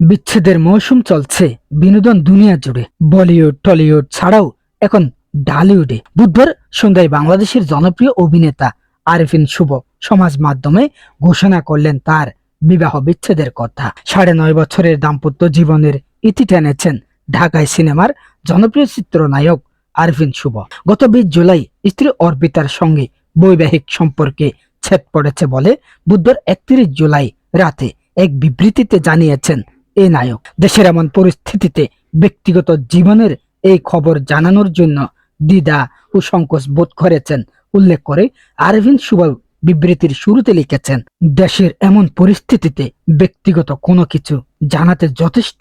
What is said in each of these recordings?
বিচ্ছেদের মৌসুম চলছে বিনোদন দুনিয়া জুড়ে। বলিউড, টলিউড ছাড়াও এখন ডালিউডে। বুধবার সন্ধ্যায় বাংলাদেশের জনপ্রিয় অভিনেতা আরিফিন শুভ সমাজ মাধ্যমে ঘোষণা করলেন তার বিবাহ বিচ্ছেদের কথা। সাড়ে নয় বছরের দাম্পত্য জীবনের ইতি টেনেছেন ঢাকায় সিনেমার জনপ্রিয় চিত্রনায়ক আরফিন শুভ। গত বিশ জুলাই স্ত্রী অর্পিতার সঙ্গে বৈবাহিক সম্পর্কে ছেদ পড়েছে বলে বুধবার একত্রিশ জুলাই রাতে এক বিবৃতিতে জানিয়েছেন এই নায়ক। দেশের এমন পরিস্থিতিতে ব্যক্তিগত জীবনের এই খবর জানানোর জন্য দ্বিধা ও সংকোচ বোধ করেছেন, উল্লেখ করে আরভিন্দ শুভ বিবৃতির শুরুতে লিখেছেন, দেশের এমন পরিস্থিতিতে ব্যক্তিগত কোনো কিছু জানাতে যথেষ্ট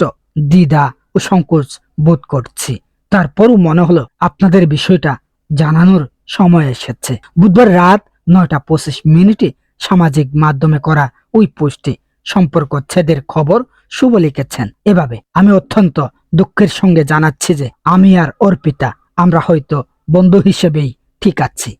দ্বিধা ও সংকোচ বোধ করছি। তারপরও মনে হলো আপনাদের বিষয়টা জানানোর সময় এসেছে। বুধবার রাত নয়টা পঁচিশ মিনিটে সামাজিক মাধ্যমে করা ওই পোস্টে সম্পর্ক ছেদের খবর শুভ লিখেছেন। এভাবে আমি অত্যন্ত দুঃখের সঙ্গে জানাচ্ছি যে আমি আর অর্পিতা আমরা হয়তো বন্ধু হিসেবেই ঠিক আছি।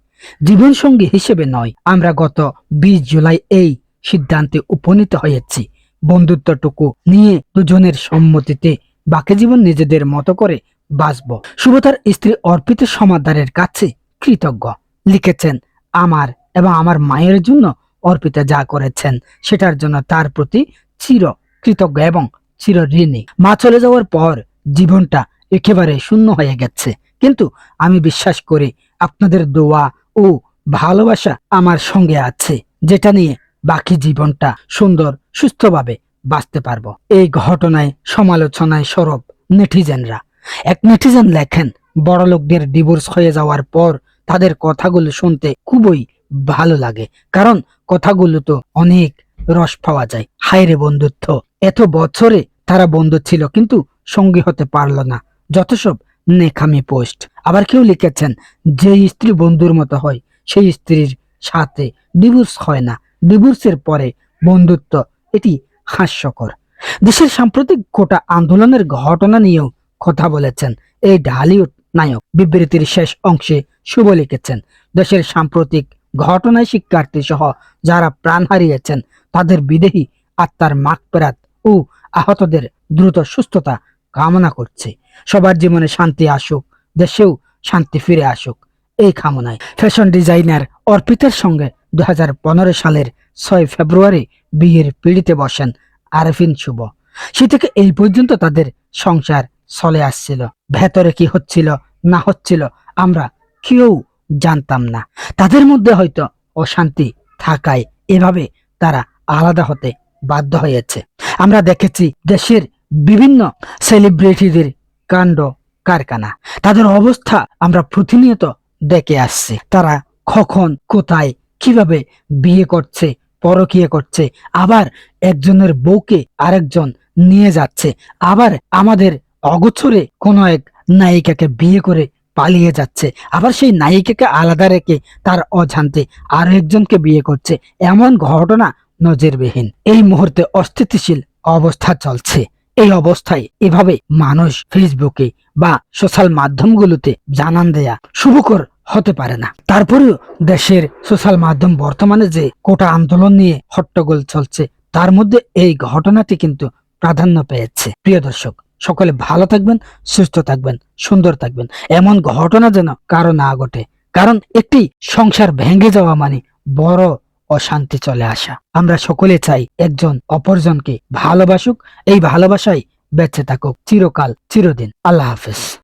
জীবন সঙ্গী হিসেবে নয়, আমরা গত বিশ জুলাই এই সিদ্ধান্তে উপনীত হয়েছি। বন্ধুত্বটুকু নিয়ে দুজনের সম্মতিতে বাকি জীবন নিজেদের মতো করে বাঁচব। শুভ তার স্ত্রী অর্পিত সমাদারের কাছে কৃতজ্ঞ। লিখেছেন, আমার এবং আমার মায়ের জন্য অর্পিতা যা করেছেন, সেটার জন্য তার প্রতি চির কৃতজ্ঞ এবং চির ঋণী। মা চলে যাওয়ার পর জীবনটা একেবারে শূন্য হয়ে গেছে। কিন্তু আমি বিশ্বাস করি আপনাদের দোয়া ও ভালোবাসা আমার সঙ্গে আছে, যেটা নিয়ে বাকি জীবনটা সুন্দর, সুস্থভাবে বাঁচতে পারব। এই ঘটনায়, সমালোচনায় সরব নেটিজেনরা। এক নেটিজেন লেখেন, বড়লোকদের ডিভোর্স হয়ে যাওয়ার পর তাদের কথাগুলো শুনতে খুবই ভালো লাগে। কারণ কথাগুলো তো অনেক রস পাওয়া যায়। হায়রে বন্ধুত্ব, এত বছরে তারা বন্ধু ছিল কিন্তু সঙ্গী হতে পারল না। যত সব নেখামি পোস্ট, আবার কেউ লিখেছেন, যে স্ত্রী বন্ধুর মতো হয়, সেই স্ত্রীর সাথে ডিভোর্স হয় না। ডিভোর্সের পরে বন্ধুত্ব, এটি হাস্যকর। দেশের সাম্প্রতিক গোটা আন্দোলনের ঘটনা নিয়েও কথা বলেছেন এই ঢালিউড নায়ক। বিবৃতির শেষ অংশে শুভ লিখেছেন, দেশের সাম্প্রতিক ঘটনায় শিক্ষার্থী সহ যারা প্রাণ হারিয়েছেন, তাদের বিদেহী আত্মার মাগপেরাত ও আহতদের দ্রুত সুস্থতা কামনা করছে। সবার জীবনে শান্তি আসুক, দেশেও শান্তি ফিরে আসুক, এই কামনায়। ফ্যাশন ডিজাইনার অর্পিতার সঙ্গে দু হাজার পনেরো সালের ছয় ফেব্রুয়ারি বিয়ের পিড়িতে বসেন আরফিন শুভ। সে থেকে এই পর্যন্ত তাদের সংসার চলে আসছিল। ভেতরে কি হচ্ছিল, না হচ্ছিল, আমরা কেউ জানতাম না। তাদের মধ্যে হয়তো অশান্তি থাকায় এভাবে তারা আলাদা হতে বাধ্য হয়েছে। আমরা দেখেছি দেশের বিভিন্ন সেলিব্রিটিদের কাণ্ড কারখানা। তাদের অবস্থা আমরা প্রতিনিয়ত দেখে আসছি। তারা কখন, কোথায়, কীভাবে বিয়ে করছে, পরকিয়ে করছে, আবার একজনের বউকে আরেকজন নিয়ে যাচ্ছে, আবার আমাদের অগোচরে কোনো এক নায়িকাকে বিয়ে করে পালিয়ে যাচ্ছে। আবার সেই নায়িকাকে আলাদা রেখে তার অজান্তে আরও একজনকে বিয়ে করছে। এমন ঘটনা নজিরবিহীন। এই মুহূর্তে অস্থিতিশীল অবস্থা চলছে। এই অবস্থায় এভাবে মানুষ ফেসবুকে বা সোশ্যাল মাধ্যমগুলোতে জানান দেয়া শুভকর হতে পারে না। তারপরেও দেশের সোশ্যাল মাধ্যম বর্তমানে যে কোটা আন্দোলন নিয়ে হট্টগোল চলছে, তার মধ্যে এই ঘটনাটি কিন্তু প্রাধান্য পেয়েছে। প্রিয় দর্শক সকলে ভালো থাকবেন, সুস্থ থাকবেন, সুন্দর থাকবেন। এমন ঘটনা যেন কারও না ঘটে। কারণ একটি সংসার ভেঙে যাওয়া মানে বড় অশান্তি চলে আসা। আমরা সকলে চাই একজন অপরজনকে ভালোবাসুক। এই ভালোবাসাই বেঁচে থাকুক। চিরকাল, চিরদিন। আল্লাহ হাফেজ।